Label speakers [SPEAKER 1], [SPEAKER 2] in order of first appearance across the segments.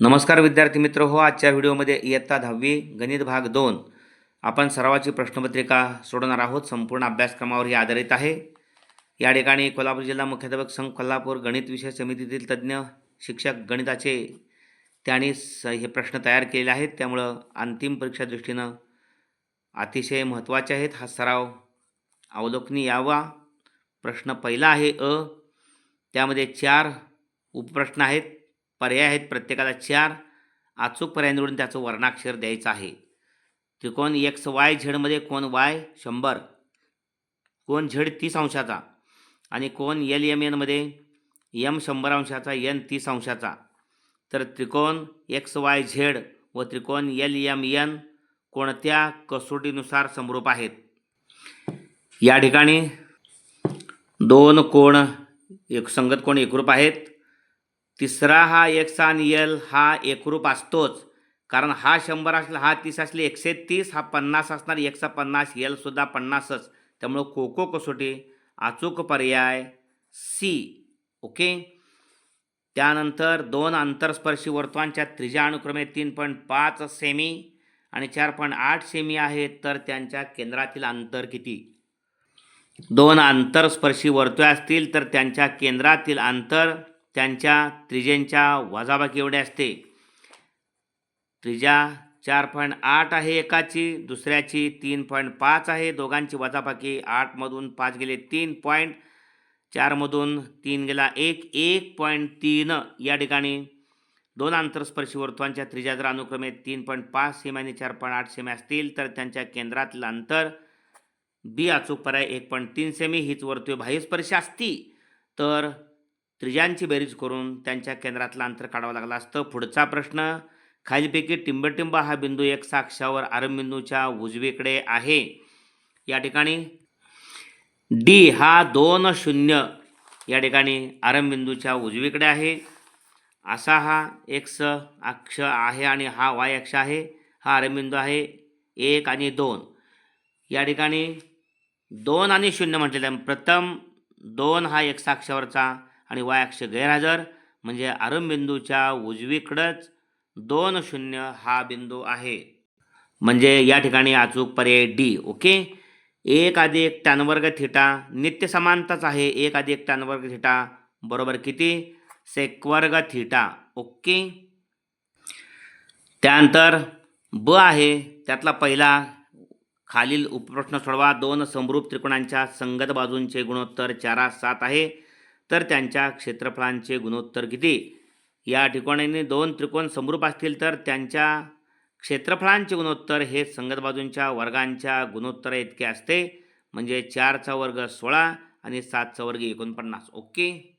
[SPEAKER 1] नमस्कार विद्यार्थी मित्र हो आजच्या व्हिडिओमध्ये इयत्ता दहावी गणित भाग दोन आपण सरावाची प्रश्नपत्रिका सोडणार आहोत. संपूर्ण अभ्यासक्रमावर ही आधारित आहे. या ठिकाणी कोल्हापूर जिल्हा मुख्याध्यापक संघ कोल्हापूर गणित विषय समितीतील तज्ज्ञ शिक्षक गणिताचे त्यांनी स हे प्रश्न तयार केलेले आहेत. त्यामुळं अंतिम परीक्षा दृष्टीनं अतिशय महत्त्वाचे आहेत. हा सराव अवलोकनी यावा. प्रश्न पहिला आहे अ त्यामध्ये चार उपप्रश्न आहेत. पर्याय आहेत प्रत्येकाला चार. अचूक पर्याय निवडून त्याचं वर्णाक्षर द्यायचं आहे. त्रिकोण एक्स वाय झेडमध्ये कोण वाय शंभर. कोण झेड तीस अंशाचा? आणि कोण एल एम एनमध्ये यम शंभर अंशाचा एन तीस अंशाचा? तर त्रिकोण एक्स वाय झेड व त्रिकोण एल एम एन कोणत्या कसोटीनुसार समरूप आहेत? या ठिकाणी दोन कोण एक संगत कोण एकरूप आहेत? तिसरा हा एक्स आणि यल हा एकरूप असतोच. कारण हा शंभर असला हा तीस असले एकशे तीस हा पन्नास असणार एकशे पन्नास यलसुद्धा पन्नासच. त्यामुळं कोको कसोटी? अचूक पर्याय सी. ओके? त्यानंतर दोन आंतरस्पर्शी वर्तुळांच्या त्रिज्या अनुक्रमे तीन पॉईंट पाच सेमी आणि चार पॉईंट आठ सेमी आहेत तर त्यांच्या केंद्रातील अंतर किती? दोन आंतरस्पर्शी वर्तुळे असतील तर त्यांच्या केंद्रातील अंतर त्यांच्या त्रिजेंच्या वजाबाकी एवढे असते. त्रिजा चार पॉईंट आठ आहे एकाची दुसऱ्याची तीन पॉईंट पाच आहे. दोघांची वजाबाकी आठमधून पाच गेले तीन पॉईंट चारमधून तीन गेला एक एक पॉईंट तीन. या ठिकाणी दोन आंतरस्पर्शी वर्तुळांच्या त्रिज्या जर अनुक्रमे तीन पॉईंट पाच सेमी आणि चार पॉईंट आठ सेमी असतील तर त्यांच्या केंद्रातील अंतर बी अचूक पर्याय एक पॉईंट तीन सेमी. हीच वर्तुळ बाह्यस्पर्शी असती. तर त्रिज्यांची बेरीज करून त्यांच्या केंद्रातलं अंतर काढावं लागलं असतं. पुढचा प्रश्न खालीलपैकी टिंबटिंब हा बिंदू एक साक्षावर आरंबिंदूच्या उजवीकडे आहे. या ठिकाणी डी हा दोन शून्य या ठिकाणी आरंबिंदूच्या उजवीकडे आहे. असा हा एक्स अक्ष आहे आणि हा वाय अक्ष आहे. हा आरंबिंदू आहे एक आणि दोन. या ठिकाणी दोन आणि शून्य म्हटलेलं आहे. प्रथम दोन हा एक अक्षावरचा आणि वाय अक्ष गैरहजर म्हणजे आरंभबिंदूच्या उजवीकडंच दोन शून्य हा बिंदू आहे. म्हणजे या ठिकाणी अचूक पर्याय डी ओके? एक अधिक टॅनवर्ग थिटा नित्य समानताच आहे. एक अधिक टॅनवर्ग थिटा बरोबर किती? सेक्वर्ग थिटा ओके? त्यानंतर ब आहे. त्यातला पहिला खालील उपप्रश्न सोडवा. दोन समरूप त्रिकोणांच्या संगत बाजूंचे गुणोत्तर चारा सात आहे. तर त्यांच्या क्षेत्रफळांचे गुणोत्तर किती? या ठिकाणी दोन त्रिकोण समरूप असतील तर त्यांच्या क्षेत्रफळांचे गुणोत्तर हे संगत बाजूंच्या वर्गांच्या गुणोत्तर इतके असते. म्हणजे चारचा वर्ग सोळा आणि सातचा वर्ग एकोणपन्नास. ओके?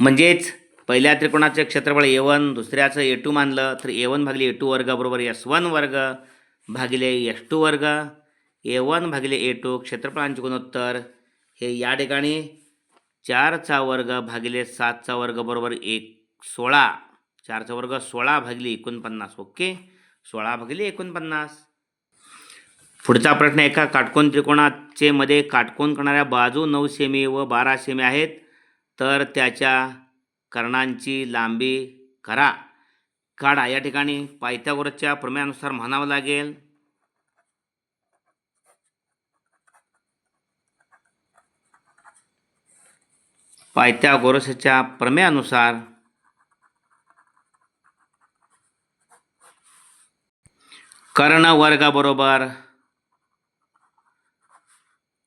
[SPEAKER 1] म्हणजेच पहिल्या त्रिकोणाचे क्षेत्रफळ ए वन दुसऱ्याचं ए टू मानलं तर ए वन भागिले ए टू वर्ग बरोबर एस वन वर्ग भागिले एस टू वर्ग. ए वन भागिले ए टू क्षेत्रफळांचे गुणोत्तर हे या ठिकाणी चारचा वर्ग भागिले सातचा वर्ग बरोबर एक सोळा. चारचा वर्ग सोळा भागिले एकोणपन्नास ओके? सोळा भागिले एकोणपन्नास. पुढचा प्रश्न एका काटकोन त्रिकोणाचे मध्ये काटकोन करणाऱ्या बाजू नऊ सेमी व बारा सेमी आहेत. तर त्याच्या कर्णांची लांबी करा. काढा. या ठिकाणी पायथ्यावरच्या प्रमेयानुसार म्हणावं लागेल. पायथ्यागोरसच्या प्रमेयानुसार कर्ण वर्गाबरोबर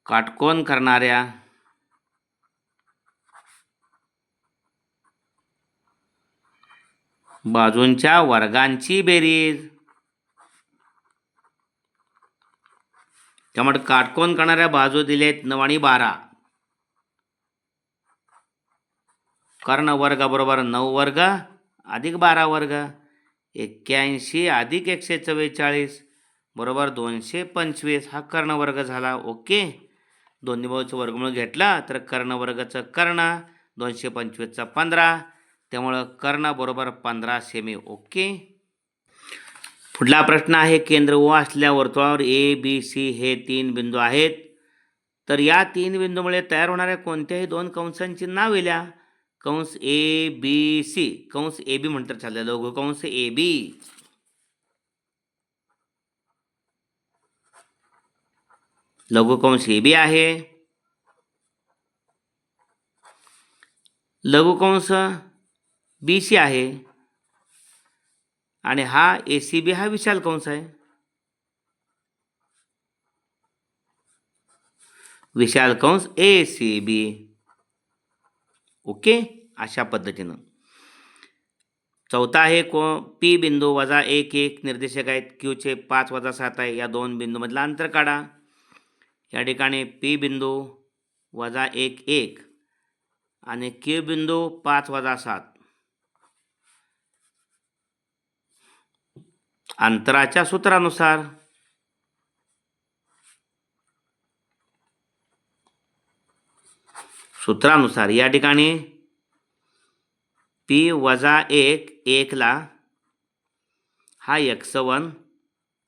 [SPEAKER 1] काटकोन करणाऱ्या बाजूंच्या वर्गांची बेरीज. त्यामुळे काटकोन करणाऱ्या बाजू दिलेत नऊ आणि बारा. कर्ण वर्गाबरोबर नऊ वर्ग अधिक बारा वर्ग एक्क्याऐंशी अधिक एकशे चव्वेचाळीस बरोबर दोनशे पंचवीस. हा कर्णवर्ग झाला. ओके? दोन्ही भाऊचं वर्गमूळ घेतला तर कर्णवर्गाचं कर्ण दोनशे पंचवीसचा पंधरा. त्यामुळं कर्ण बरोबर पंधरा सेमी. ओके? पुढला प्रश्न आहे केंद्र ओ असल्या वर्तुळावर ए बी सी हे तीन बिंदू आहेत. तर या तीन बिंदूमुळे तयार होणाऱ्या कोणत्याही दोन कंसांची नाव लिहा. कंस ए बी सी. कंस ए बी म्हणतात चाललं लघु कंस ए बी. लघुकंश ए बी आहे. लघुकंस बी सी आहे. आणि हा ए सी बी हा विशाल कंस आहे. विशाल कंस ए सी बी. ओके? अशा पद्धतीनं. चौथा आहे को पी बिंदू वजा एक एक. निर्देशक आहेत क्यूचे पाच वजा सात आहे या दोन बिंदूमधला अंतर काढा. या ठिकाणी पी बिंदू वजा एक एक. आणि क्यू बिंदू पाच वजा सात. अंतराच्या सूत्रानुसार सूत्रानुसार या ठिकाणी पी वजा एक एकला हा एक्स वन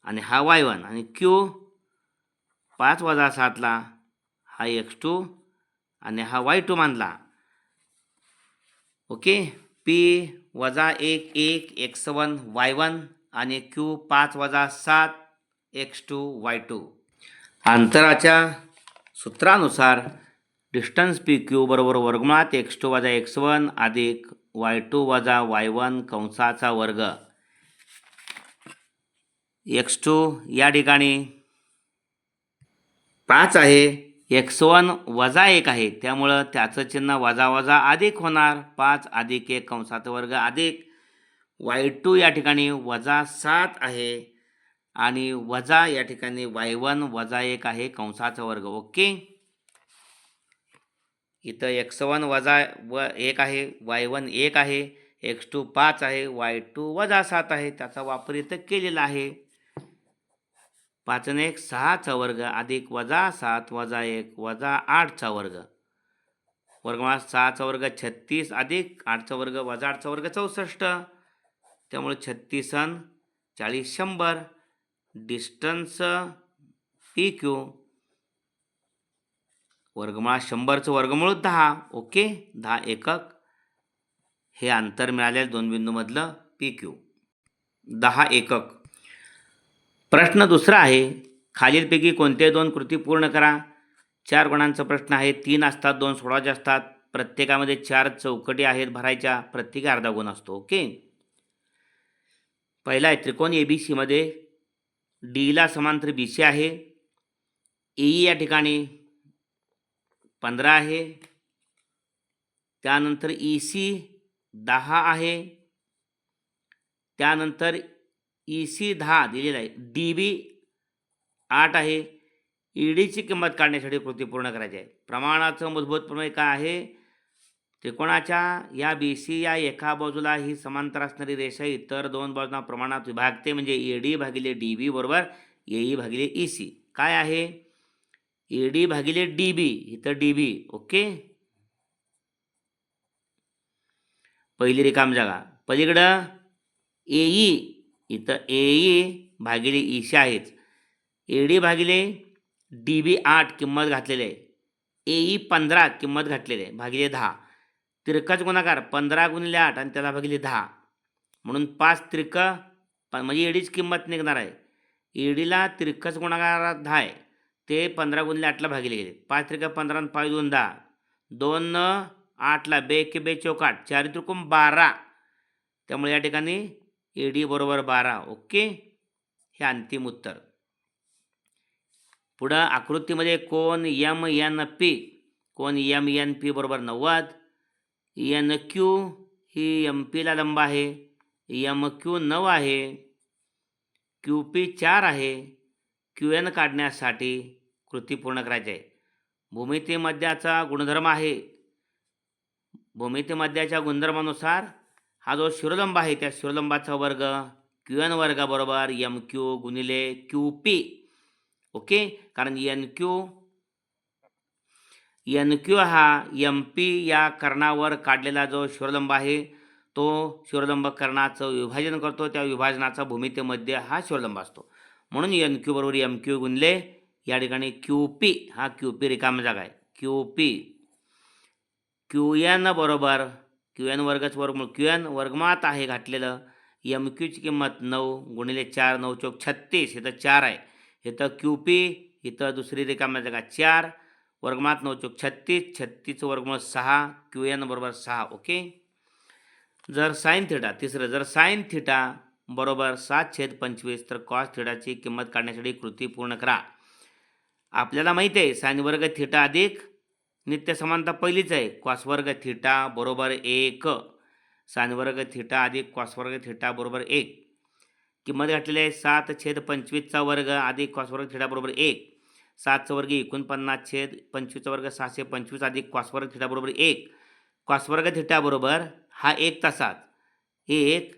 [SPEAKER 1] आणि हा वाय वन आणि क्यू पाच वजा सातला हा एक्स टू आणि हा वाय टू मानला. ओके? पी वजा एक एक एक्स वन वाय वन आणि क्यू पाच वजा सात एक्स टू वाय टू. अंतराच्या सूत्रानुसार डिस्टन्स पी क्यू बरोबर वर्गमुळात एक्स टू वजा एक्स वन अधिक वाय टू वजा वाय वन कंसाचा वर्ग. एक्स टू या ठिकाणी पाच आहे. एक्स वन वजा एक आहे. त्यामुळं त्याचं चिन्ह वजा वजा अधिक होणार. पाच अधिक एक कंसाचा वर्ग अधिक वाय टू या ठिकाणी वजा सात आहे. आणि वजा या ठिकाणी वाय वन वजा एक आहे कंसाचा वर्ग. ओके? इथं एक्स वन वजा व एक आहे वाय वन एक आहे एक्स टू पाच आहे वाय टू वजा सात आहे. त्याचा वापर इथं केलेला आहे. पाच एक सहाचा वर्ग अधिक वजा सात वजा एक वजा आठचा वर्ग. वर्गमा सहाचा वर्ग छत्तीस अधिक आठचा वर्ग वजा आठचा वर्ग चौसष्ट. त्यामुळे छत्तीस अन चाळीस शंभर. Distance P Q. वर्गमुळात शंभरचं वर्गमूळ दहा. ओके? दहा एकक. हे अंतर मिळालेलं दोन बिंदूमधलं पी क्यू दहा एकक. प्रश्न दुसरा आहे. खालीलपैकी कोणते दोन कृती पूर्ण करा? चार गुणांचा प्रश्न आहे. तीन असतात दोन सोळाचे असतात. प्रत्येकामध्ये चार चौकटी आहेत भरायच्या. प्रत्येकी अर्धा गुण असतो. ओके? पहिला आहे त्रिकोण ए बी सीमध्ये डीला समांतर बी सी आहे. ई या ठिकाणी. पंधरा आहे. त्यानंतर ई सी दहा आहे. त्यानंतर ई सी दहा दिलेला आहे. डी बी आठ आहे. ई डीची किंमत काढण्यासाठी कृती पूर्ण करायची आहे. प्रमाणाचं मूलभूत प्रमेय काय आहे? त्रिकोणाच्या या बी सी या एका बाजूला ही समांतर असणारी रेषा इतर दोन बाजूंना प्रमाणात विभागते. म्हणजे ए डी भागिले डी बी बरोबर ए ई भागिले ई सी काय आहे? ए डी भागिले डी बी इथं डी बी ओके? पहिली रिकाम जागा. पलीकडं ए ई इथं ए ई भागिले e ईशा आहेच ए डी भागिले डी बी आठ किंमत घातलेली. आहे ए ई पंधरा किंमत घातलेली आहे भागिले दहा. तिरकाच गुणाकार पंधरा गुणिले आठ आणि त्याला भागिले दहा. म्हणून पाच तिरक प म्हणजे एडीची किंमत निघणार आहे. एडीला तिरकस गुणाकारात दहा आहे. ते पंधरा गुणले आठला भागिले गेले. पाच त्रिका पंधरा आणि पाच दोन दहा. दोन न आठला बे के बे चौकाट चार त्रिकोण बारा. त्यामुळे या ठिकाणी ए डी बरोबर बारा. ओके? हे अंतिम उत्तर. पुढं आकृतीमध्ये कोण यम एन पी. कोण यम एन पी बरोबर नव्वद. एन क्यू ही एम पीला लंब आहे. यम क्यू नऊ आहे. क्यू पी चार आहे. क्यू एन काढण्यासाठी कृती पूर्ण करायची आहे. भूमितीमध्याचा गुणधर्म आहे. भूमितीमध्याच्या गुणधर्मानुसार हा जो शिरोलंब आहे त्या शिरोलंबाचा वर्ग क्यू एन वर्गाबरोबर एम क्यू गुणिले क्यू पी. ओके? कारण एन क्यू एन क्यू हा एम पी या कर्णावर काढलेला जो शिरोलंब आहे तो शिरोलंब कर्णाचं विभाजन करतो. त्या विभाजनाचा भूमितीमध्ये हा शिरोलंब असतो. म्हणून एन क्यू बरोबर एम क्यू गुणले या ठिकाणी क्यू पी हा क्यू पी रिकामा जागा आहे. क्यू पी क्यू एन बरोबर क्यू एन वर्गच वर्गमूळ क्यू एन वर्गमात आहे घातलेलं. एम क्यूची किंमत नऊ गुणिले चार नऊ चौक छत्तीस इथं चार आहे. इथं क्यू पी इथं दुसरी रिकामा जागा चार वर्गमात नऊ चौक छत्तीस छत्तीस वर्गमूळ सहा क्यू एन बरोबर सहा ओके? जर साईन थिटा तिसरं जर साईन थिटा बरोबर सात छेद पंचवीस तर कॉस थिटाची किंमत काढण्यासाठी कृती पूर्ण करा. आपल्याला माहिती आहे साईन वर्ग थिटा अधिक नित्य समानता पहिलीच आहे. कॉस थिटा बरोबर एक. साईन वर्ग थिटा अधिक कॉस थिटा बरोबर एक. किंमत घातलेली आहे सात छेद पंचवीसचा वर्ग अधिक कॉस थिटा बरोबर एक. सातचा वर्ग एकोणपन्नास छेद पंचवीसचा वर्ग सहाशे पंचवीस अधिक कॉस थिटा बरोबर एक. कॉस थिटा बरोबर हा एक तासात. एक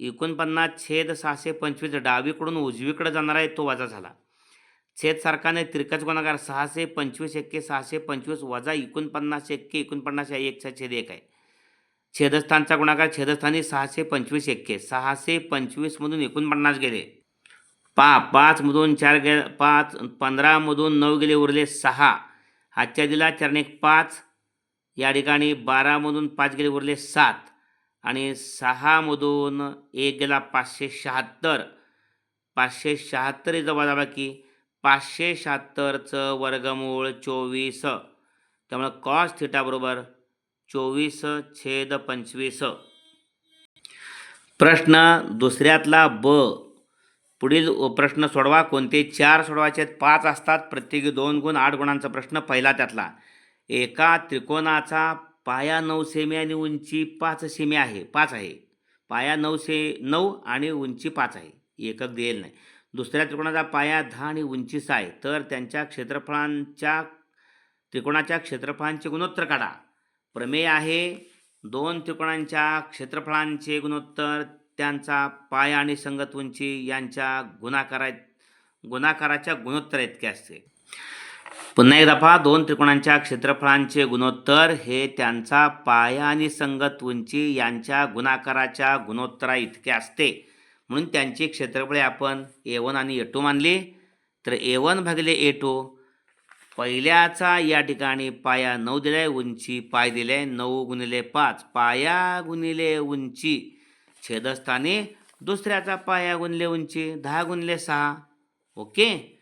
[SPEAKER 1] एकोणपन्नास छेद सहाशे पंचवीस डावीकडून उजवीकडे जाणार आहे तो वजा झाला. छेद सारखाने तिरकस गुणाकार सहाशे पंचवीस एक्के सहाशे पंचवीस वजा एकोणपन्नास एक्के एकोणपन्नास या एकचा छेद एक आहे. छेदस्थानचा गुणाकार छेदस्थानी सहाशे पंचवीस एक्के सहाशे पंचवीसमधून एकोणपन्नास गेले. पा पाचमधून चार गे पाच पंधरामधून नऊ गेले उरले सहा. आजच्या दिला चरणे पाच. या ठिकाणी बारामधून पाच गेले उरले सात. आणि सहामधून एक गेला पाचशे शहात्तर. पाचशे शहात्तर इथं वजाबा की पाचशे शहात्तरचं वर्गमूळ चोवीस. त्यामुळं कॉस थिटाबरोबर चोवीस छेद पंचवीस. प्रश्न दुसऱ्यातला ब. पुढील प्रश्न सोडवा. कोणते चार सोडवायचे आहेत? पाच असतात. प्रत्येकी दोन गुण आठ गुणांचा प्रश्न पहिला त्यातला. एका त्रिकोणाचा पाया नऊ सेमी आणि उंची पाच सेमी आहे. पाच आहे. पाया नऊ से नऊ आणि उंची पाच आहे. एकक देईल नाही. दुसऱ्या त्रिकोणाचा पाया दहा आणि उंचीचा आहे. तर त्यांच्या क्षेत्रफळांच्या त्रिकोणाच्या क्षेत्रफळांचे गुणोत्तर काढा. प्रमेय आहे दोन त्रिकोणांच्या क्षेत्रफळांचे गुणोत्तर त्यांचा पाया आणि संगत उंची यांच्या गुणाकारा गुणाकाराच्या गुणोत्तर इतके असते. पुन्हा एक दफा दोन त्रिकोणांच्या क्षेत्रफळांचे गुणोत्तर हे त्यांचा पाया आणि संगत उंची यांच्या गुणाकाराच्या गुणोत्तरा इतके असते. म्हणून त्यांची क्षेत्रफळे आपण ए वन आणि ए टू मानली. तर ए वन भागिले ए टू पहिल्याचा या ठिकाणी पाया नऊ दिला आहे उंची पाय दिले आहे नऊ गुणिले पाच पाया गुणिले उंची. छेदस्थानी दुसऱ्याचा पाया गुणले उंची दहा गुणले सहा. ओके?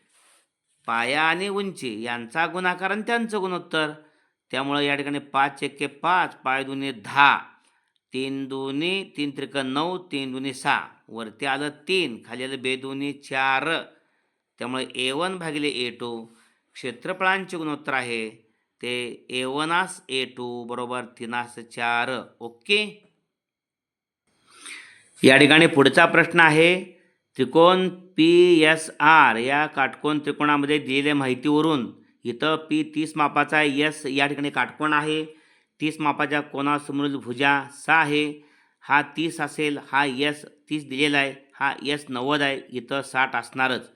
[SPEAKER 1] पाया आणि उंची यांचा गुणाकार आणि त्यांचं गुणोत्तर. त्यामुळं या ठिकाणी पाच एके पाच पाय दुने दहा. तीन दोन्ही तीन त्रिक नऊ तीन दोन्ही सहा. वरती आलं तीन खाली आलं बेदोनी चार. त्यामुळे ए वन भागिले ए टू. क्षेत्रफळांचे गुणोत्तर आहे. ते ए वनास ए टू बरोबर तीनास चार. ओके? या ठिकाणी पुढचा प्रश्न आहे. त्रिकोण पी एस आर या काटकोन त्रिकोणामध्ये दिलेल्या माहितीवरून इथं पी तीस मापाचा यस या ठिकाणी काटकोण आहे. तीस मापाच्या कोणासमोरील भुजा सहा आहे? हा तीस असेल हा यस तीस दिलेला आहे हा यस नव्वद आहे इथं साठ असणारच.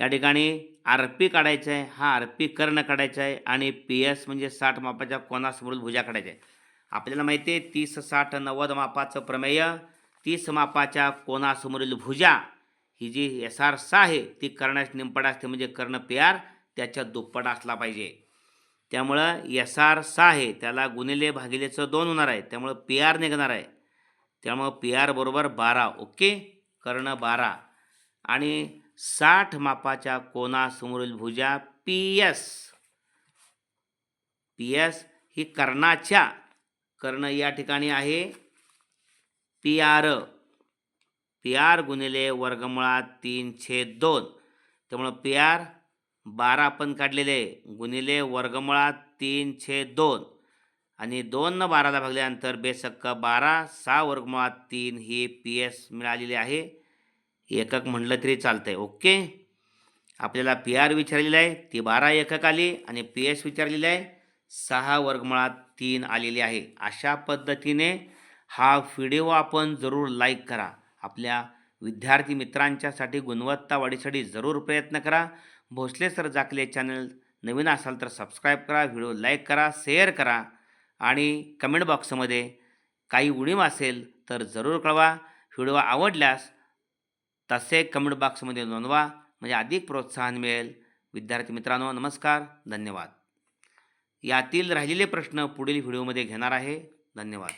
[SPEAKER 1] या ठिकाणी आर पी काढायचं आहे हा आर पी कर्ण काढायचा आहे आणि पी एस म्हणजे साठ मापाच्या कोणासमोरील भुजा काढायच्या आहे. आपल्याला माहिती आहे तीस साठ नव्वद मापाचं प्रमेय तीस मापाच्या कोणासमोरील भुजा ही जी एस आर सा आहे ती करण्यास निंपट असते म्हणजे कर्ण पी आर त्याच्या दुप्पट असला पाहिजे. त्यामुळं एस आर सा आहे. त्याला गुणिले भागिलेचं दोन होणार आहे. त्यामुळं पी आर निघणार आहे. त्यामुळं पी आर बरोबर बारा. ओके? कर्ण बारा. आणि साठ मापाच्या कोणासमोरील भुजा पी एस पी एस ही कर्णाच्या. कर्ण या ठिकाणी आहे. पी आर पी आर गुणिले वर्गमुळात तीन छेद दोन. त्यामुळं पी आर बारा आपण काढलेले गुणिले वर्गमुळात तीन छेद दोन. आणि दोन बाराला भागल्यानंतर बेसक्क बारा सहा वर्गमुळात तीन ही पी एस मिळालेली आहे. एकक म्हणलं तरी चालतं आहे ओके? आपल्याला पी आर विचारलेलं आहे. ती बारा एकक आली आणि पी एस विचारलेली आहे. सहा वर्गमुळात तीन आलेली आहे. अशा पद्धतीने हा व्हिडिओ आपण जरूर लाईक करा. आपल्या विद्यार्थी मित्रांच्यासाठी गुणवत्ता वाढीसाठी जरूर प्रयत्न करा. भोसले सर जाकले चॅनल नवीन असाल तर सबस्क्राईब करा व्हिडिओ लाईक करा शेअर करा आणि कमेंट बॉक्समध्ये काही उणीव असेल तर जरूर कळवा. व्हिडिओ आवडल्यास तसे कमेंट बॉक्समध्ये नोंदवा. म्हणजे अधिक प्रोत्साहन मिळेल. विद्यार्थी मित्रांनो नमस्कार धन्यवाद. यातील राहिलेले प्रश्न पुढील व्हिडिओमध्ये घेणार आहे. धन्यवाद.